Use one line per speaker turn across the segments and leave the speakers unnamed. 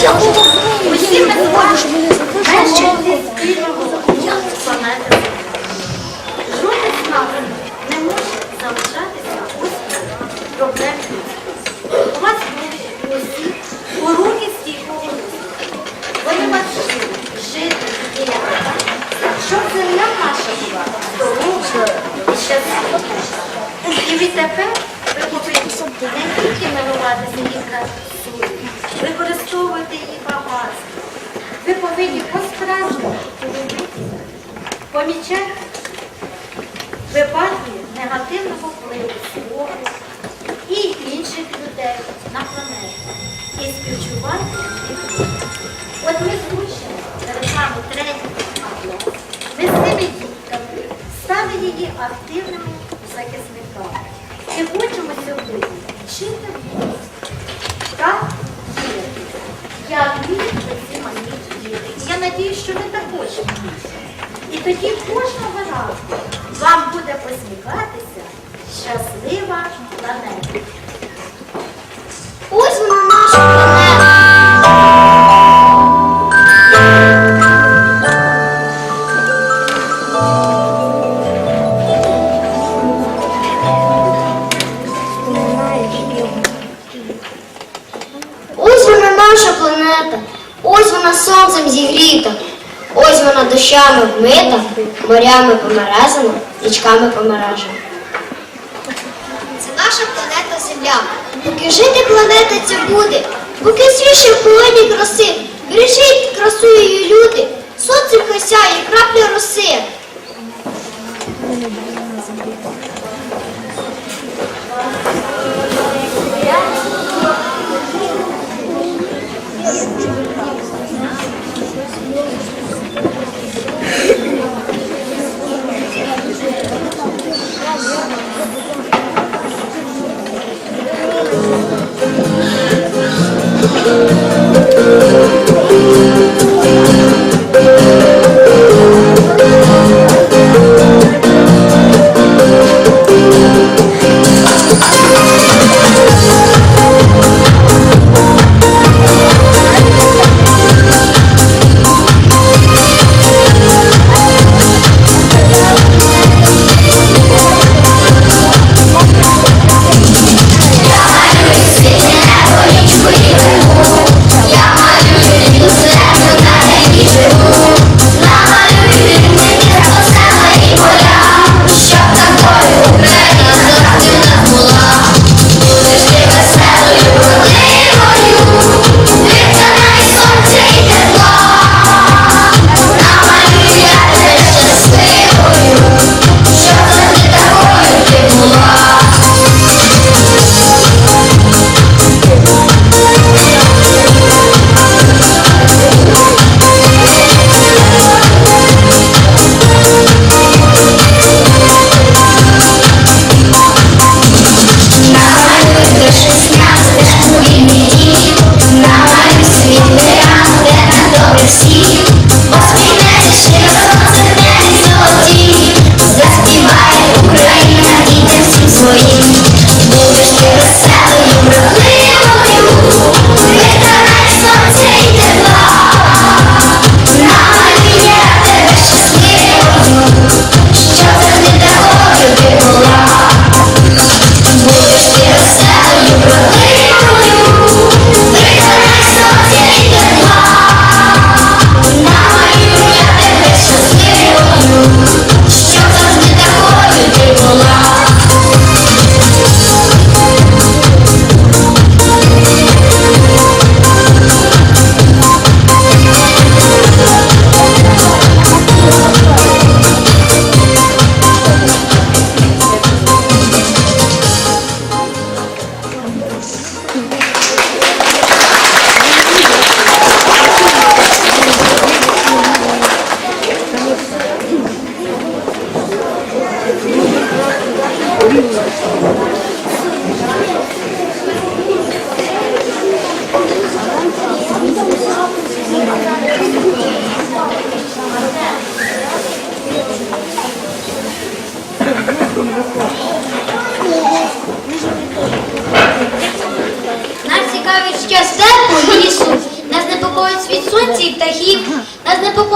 Ми з вами не може залишатися ось проблем. У вас були усі уроки стійкого розвитку. Вони вас жити і діяти, земля наша була здорова і щаслива. І відтепер ви повинні не тільки милуватися її красою, використовувати її багатство. Ви повинні по-справжньому помічати випадки негативного впливу свого і інших людей на планету. І співчувати їх. От
морями померезана, річками помережена. Це наша планета Земля. Поки жити планета ця буде, поки свіше в полоні краси,
Thank
you.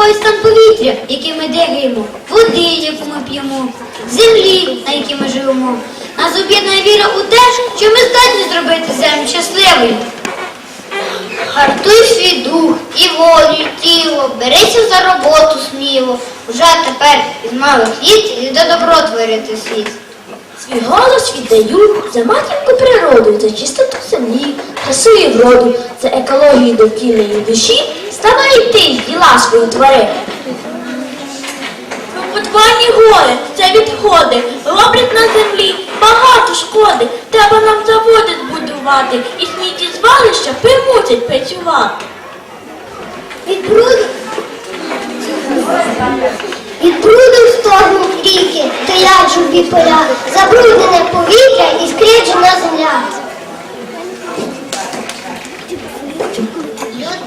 Непокоїть стан повітря, яким ми дихаємо, води, яку ми п'ємо, землі, на якій ми живемо. Нас об'єднує віра у те, що ми здатні зробити землю щасливою. Гартуй свій дух і волю, і тіло, берися за роботу сміло. Уже тепер із малих літ іде добро творити світ.
Свій голос віддаю за матінку природу, за чистоту землі, красу і вроду, за екологію довкілля і душі, ставай і ти діла свої твори. Потварні гори, це відходи, роблять на землі багато шкоди. Треба нам заводи збудувати і сміттєзвалища примусять працювати.
Від бруду від бруду стогнуть ріки, стоять журбі поля, забруднене повітря і скриджена земля.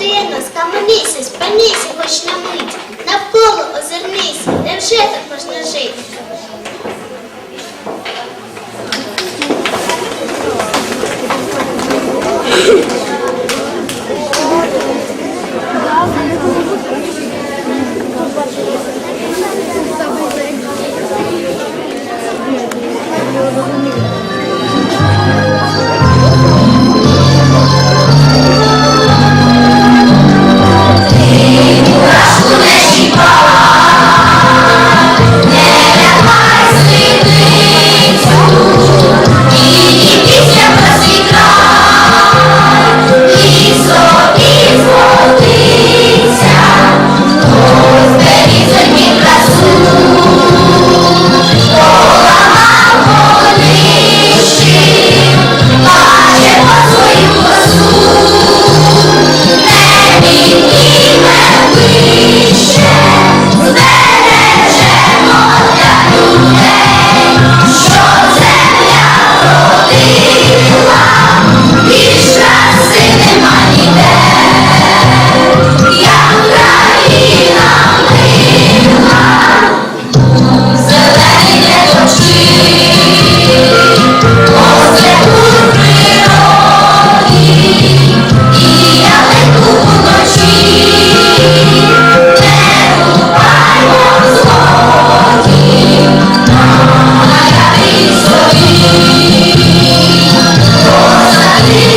Людино, скаменися, спанися хоч на мить, навколо озирнися, невже так можна жити?
Очистимо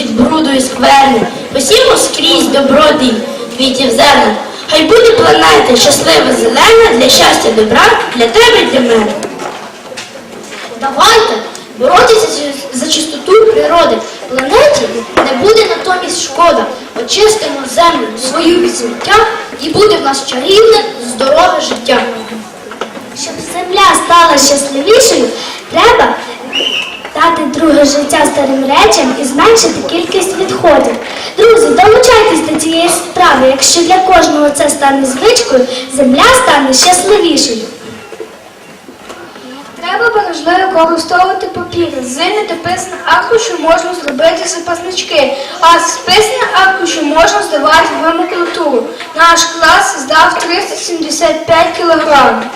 від бруду і скверни, посімо скрізь добродій квітів зелень. Хай буде планета щаслива зелена для щастя добра для тебе і для мене. Давайте боротися за чистоту природи. Планеті не буде натомість шкода. Очистимо землю свою від сміття і буде в нас чарівне, здорове життя.
Щоб земля стала щасливішою, треба дати друге життя старим речам і зменшити кількість відходів. Друзі, долучайтесь до цієї справи. Якщо для кожного це стане звичкою, земля стане щасливішою.
Треба бережливо використовувати папір. З недописаних аркушів можна зробити запаснички, а з писаних аркушів можна здавати в макулатуру. Наш клас здав 375 кілограмів.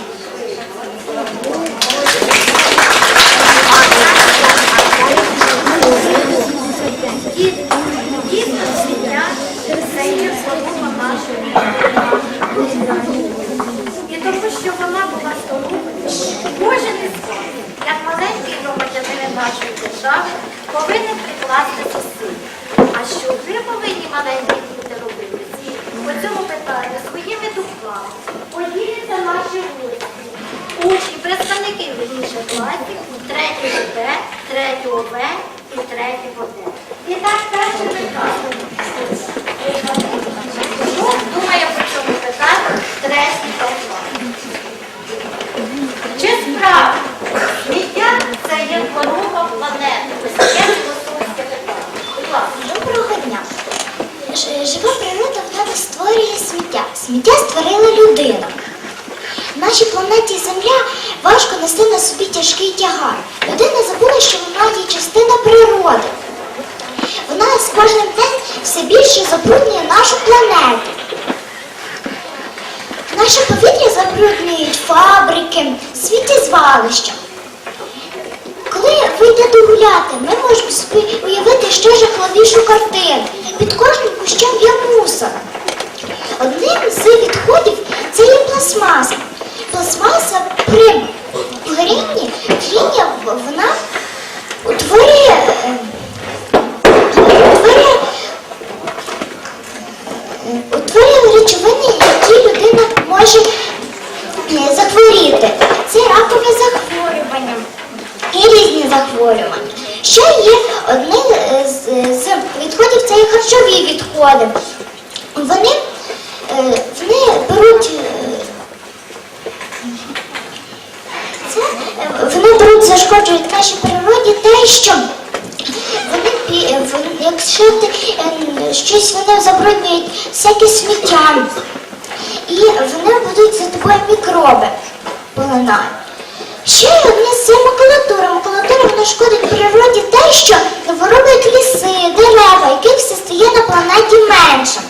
Дійсно, сміття це є свобода нашої І тому, що вона була здорова, кожен із вас, як маленький громадянин нашої держави, повинен прикласти зусиль. А що ви повинні маленькі діти робити? По цьому питанню своїми думками поділяться наші гості. Учні, представники вірніше класів 3 Б, 3 В і 3 Д. І так перше питання. Думає по цьому питанню третій клас? Чи справді сміття це є хвороба планети?
Доброго дня. Жива природа в нас створює сміття. Сміття створила людина. Нашій планеті Земля важко нести на собі тяжкий тягар. Людина забула, що вона є частина природи. Вона з кожним днем все більше забруднює нашу планету. Наше повітря забруднюють фабрики, сміттєзвалища. Коли вийдете гуляти, ми можемо собі уявити ще жахливішу картину. Під кожним кущем є мусор. Одним з відходів це є пластмаса. Пластмаса при горінні тління в- вона утворює, е, утворює, е, утворює речовини, які людина може е, захворіти. Це ракові захворювання і різні захворювання. Ще є одним е, з, з відходів це є харчові відходи. Вони, е, вони беруть. е, Це, е, вони беруть, нашій природі те, що вони, е, якщо е, щось вони забруднюють всяке сміття, і вони будуть за тобою мікроби полинають. Ще одне це макулатура. Макулатура вона шкодить природі те, що виробляють ліси, дерева, яких все стає на планеті менше.